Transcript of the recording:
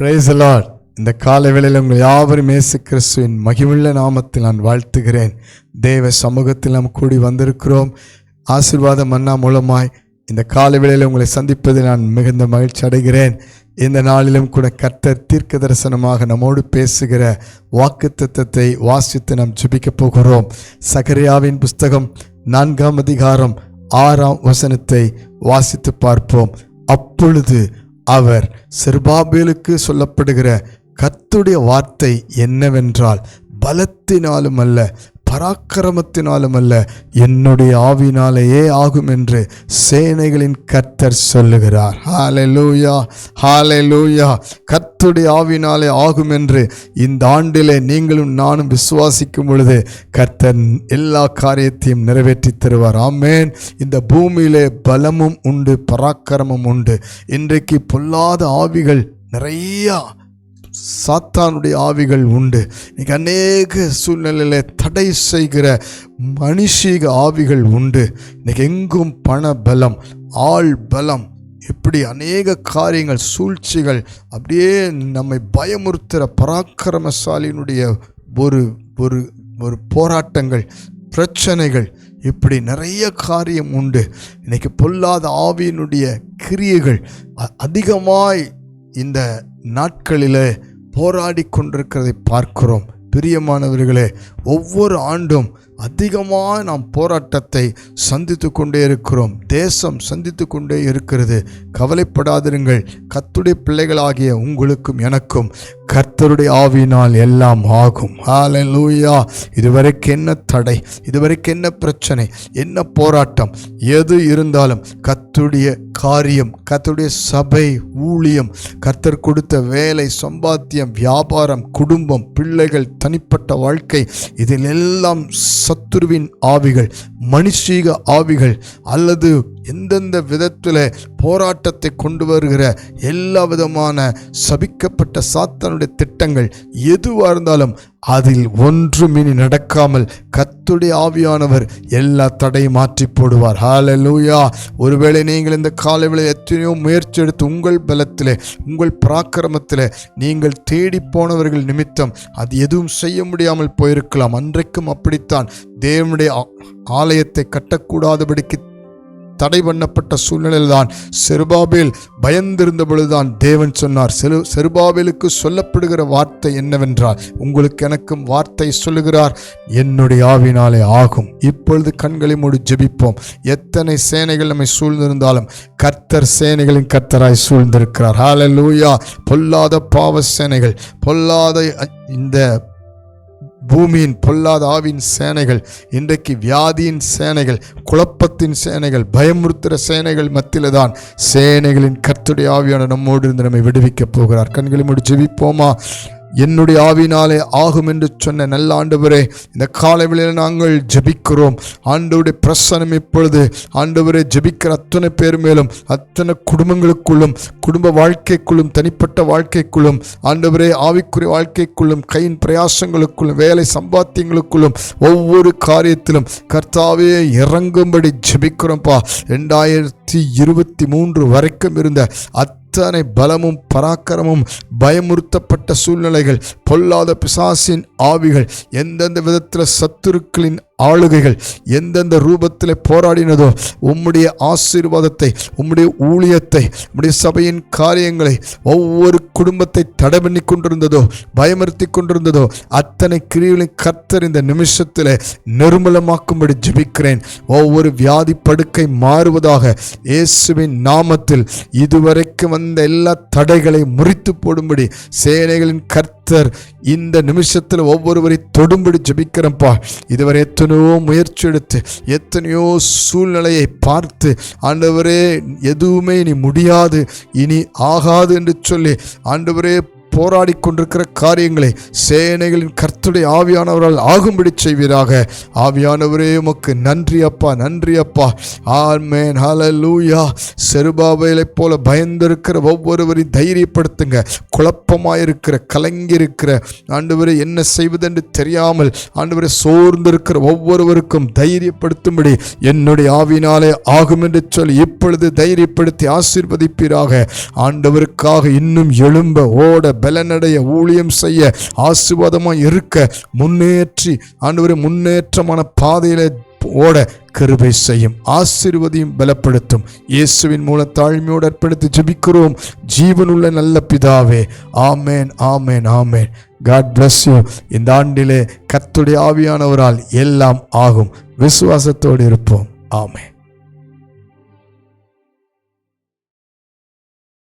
Price இந்த காலை வேளையில் உங்கள் யாவரும் இயேசு கிறிஸ்துவின் மகிமுள்ள நாமத்தில் நான் வாழ்த்துகிறேன். தேவ சமூகத்தில் நாம் கூடி வந்திருக்கிறோம். ஆசீர்வாத மன்னா மூலமாய் இந்த காலை வேளையில் உங்களை சந்திப்பதில் நான் மிகுந்த மகிழ்ச்சி அடைகிறேன். இந்த நாளிலும் கூட கர்த்தர் தீர்க்க தரிசனமாக நம்மோடு பேசுகிற வாக்கு வாசித்து நாம் ஜுபிக்கப் போகிறோம். சகரியாவின் புஸ்தகம் நான்காம் அதிகாரம் ஆறாம் வசனத்தை வாசித்து பார்ப்போம். அப்பொழுது அவர் செருபாபேலுக்கு சொல்லப்படுகிற கர்த்துடைய வார்த்தை என்னவென்றால் பலத்தினாலும் அல்ல பராக்கிரமத்தினாலும் அல்ல என்னுடைய ஆவினாலேயே ஆகும் என்று சேனைகளின் கர்த்தர் சொல்லுகிறார். ஹாலை லூயா ஹாலை லூயா கத் கர்த்தருடைய ஆவினாலே ஆகும் என்று இந்த ஆண்டிலே நீங்களும் நானும் விசுவாசிக்கும் பொழுது கர்த்தர் எல்லா காரியத்தையும் நிறைவேற்றி தருவார். ஆமேன். இந்த பூமியிலே பலமும் உண்டு பராக்கிரமம் உண்டு. இன்றைக்கு பொல்லாத ஆவிகள் நிறையா சாத்தானுடைய ஆவிகள் உண்டு. இன்னைக்கு அநேக சூழ்நிலையில் தடை செய்கிற மனுஷீக ஆவிகள் உண்டு. இன்னைக்கு எங்கும் பண பலம் ஆள் பலம் இப்படி அநேக காரியங்கள் சூழ்ச்சிகள் அப்படியே நம்மை பயமுறுத்துகிற பராக்கிரமசாலியினுடைய ஒரு ஒரு ஒரு போராட்டங்கள் பிரச்சனைகள் இப்படி நிறைய காரியம் உண்டு. இன்றைக்கி பொல்லாத ஆவியினுடைய கிரியைகள் அதிகமாய் இந்த நாட்களில் போராடி கொண்டிருக்கிறதை பார்க்கிறோம். பிரியமானவர்களே ஒவ்வொரு ஆண்டும் அதிகமாக நாம் போராட்டத்தை சந்தித்து கொண்டே இருக்கிறோம். தேசம் சந்தித்து கொண்டே இருக்கிறது. கவலைப்படாதிருங்கள். கத்துடைய பிள்ளைகளாகிய உங்களுக்கும் எனக்கும் கர்த்தருடைய ஆவியினால் எல்லாம் ஆகும். லூயா இதுவரைக்கும் என்ன தடை? இதுவரைக்கும் என்ன பிரச்சனை? என்ன போராட்டம்? எது இருந்தாலும் கத்துடைய காரியம் கத்துடைய சபை ஊழியம் கர்த்தர் கொடுத்த வேலை சம்பாத்தியம் வியாபாரம் குடும்பம் பிள்ளைகள் தனிப்பட்ட வாழ்க்கை இதில் எல்லாம் சத்துருவின் ஆவிகள் மனுஷீக ஆவிகள் அல்லது எந்தெந்த விதத்தில் போராட்டத்தை கொண்டு வருகிற எல்லா விதமான சபிக்கப்பட்ட சாத்தானுடைய திட்டங்கள் எதுவாக இருந்தாலும் அதில் ஒன்று மினி நடக்காமல் கத்துடைய ஆவியானவர் எல்லா தடையும் மாற்றி போடுவார். ஹாலலூயா ஒருவேளை நீங்கள் இந்த காலைவில் எத்தனையோ முயற்சி எடுத்து உங்கள் பலத்தில் உங்கள் பராக்கிரமத்தில் நீங்கள் தேடி போனவர்கள் நிமித்தம் அது எதுவும் செய்ய முடியாமல் போயிருக்கலாம். அன்றைக்கும் அப்படித்தான். தேவனுடைய ஆலயத்தை கட்டக்கூடாதபடிக்கு தடை பண்ணப்பட்ட சூழ்நிலையில் தான் செருபாபேல் பயந்திருந்த பொழுதுதான் தேவன் சொன்னார். செரு செருபாபேலுக்கு சொல்லப்படுகிற வார்த்தை என்னவென்றால் உங்களுக்கு எனக்கும் வார்த்தை சொல்லுகிறார் என்னுடைய ஆவினாலே ஆகும். இப்பொழுது கண்களை மூடி ஜெபிப்போம். எத்தனை சேனைகள் நம்மை சூழ்ந்திருந்தாலும் கர்த்தர் சேனைகளின் கர்த்தராய் சூழ்ந்திருக்கிறார். ஹalleluya. பொல்லாத பாவ சேனைகள் பொல்லாத இந்த பூமியின் பொல்லாத ஆவின் சேனைகள் இன்றைக்கு வியாதியின் சேனைகள் குழப்பத்தின் சேனைகள் பயமுறுத்துகிற சேனைகள் மத்தியில்தான் சேனைகளின் கர்த்தருடைய ஆவியான நம்மோடு இருந்து நம்மை விடுவிக்கப் போகிறார். கண்களை முடிச்சு விப்போமா என்னுடைய ஆவினாலே ஆகும் என்று சொன்ன நல்ல ஆண்டவரே இந்த காலைவெளியில் நாங்கள் ஜெபிக்கிறோம். ஆண்டவருடைய பிரசனம் இப்பொழுது ஆண்டவரே ஜெபிக்கிற அத்தனை பேர் மேலும் அத்தனை குடும்பங்களுக்குள்ளும் குடும்ப வாழ்க்கைக்குள்ளும் தனிப்பட்ட வாழ்க்கைக்குள்ளும் ஆண்டவரே ஆவிக்குரிய வாழ்க்கைக்குள்ளும் கையின் பிரயாசங்களுக்குள்ளும் வேலை சம்பாத்தியங்களுக்குள்ளும் ஒவ்வொரு காரியத்திலும் கர்த்தாவே இறங்கும்படி ஜெபிக்கிறோம்ப்பா. ரெண்டாயிரத்தி இருபத்தி மூன்று வரைக்கும் இருந்த அத் இத்தனை பலமும் பராக்கிரமும் பயமுறுத்தப்பட்ட சூழ்நிலைகள் பொல்லாத பிசாசின் ஆவிகள் எந்தெந்த விதத்தில் சத்துருக்களின் ஆளுகைகள் எந்தெந்த ரூபத்தில் போராடினதோ உம்முடைய ஆசீர்வாதத்தை உம்முடைய ஊழியத்தை உம்முடைய சபையின் காரியங்களை ஒவ்வொரு குடும்பத்தை தடை பண்ணி கொண்டிருந்ததோ பயமுறுத்தி கொண்டிருந்ததோ அத்தனை கிரிகளின் கர்த்தர் இந்த நிமிஷத்தில் நிர்மலமாக்கும்படி ஜபிக்கிறேன். ஒவ்வொரு வியாதி படுக்கை மாறுவதாக இயேசுவின் நாமத்தில் இதுவரைக்கும் வந்த எல்லா தடைகளை முறித்து போடும்படி சேனைகளின் கர்த்தர் இந்த நிமிஷத்தில் ஒவ்வொருவரை தொடும்படி ஜபிக்கிறப்பா இதுவரை எத்தனையோ முயற்சி எடுத்து எத்தனையோ சூழ்நிலையை பார்த்து ஆண்டவரே எதுவுமே இனி முடியாது இனி ஆகாது என்று சொல்லி ஆண்டவரே போராடி கொண்டிருக்கிற காரியங்களை சேனைகளின் கர்த்துடைய ஆவியானவரால் ஆகும்படி செய்வீராக. ஆவியானவரே உமக்கு நன்றி அப்பா நன்றி அப்பா. ஆன்மேன் ஹல லூயா செருபாபேலை போல பயந்திருக்கிற ஒவ்வொருவரையும் தைரியப்படுத்துங்க. குழப்பமாயிருக்கிற கலங்கியிருக்கிற ஆண்டவரை என்ன செய்வதென்று தெரியாமல் ஆண்டவரை சோர்ந்திருக்கிற ஒவ்வொருவருக்கும் தைரியப்படுத்தும்படி என்னுடைய ஆவினாலே ஆகும் என்று சொல்லி இப்பொழுது தைரியப்படுத்தி ஆசீர்வதிப்பீராக. ஆண்டவருக்காக இன்னும் எழும்ப ஓட பலனடைய ஊழியம் செய்ய ஆசீர்வாதமாக இருக்க முன்னேற்றி ஆண்டு முன்னேற்றமான பாதையில் ஓட கிருபை செய்யும் ஆசிர்வதியும் பலப்படுத்தும். இயேசுவின் மூல தாழ்மையோடு அர்ப்பணித்து ஜெபிக்கிறோம். ஜீவனுள்ள நல்ல பிதாவே ஆமேன் ஆமேன் ஆமேன். காட் பிளஸ் யூ இந்த ஆண்டிலே கத்துடைய ஆவியானவரால் எல்லாம் ஆகும். விசுவாசத்தோடு இருப்போம். ஆமேன்.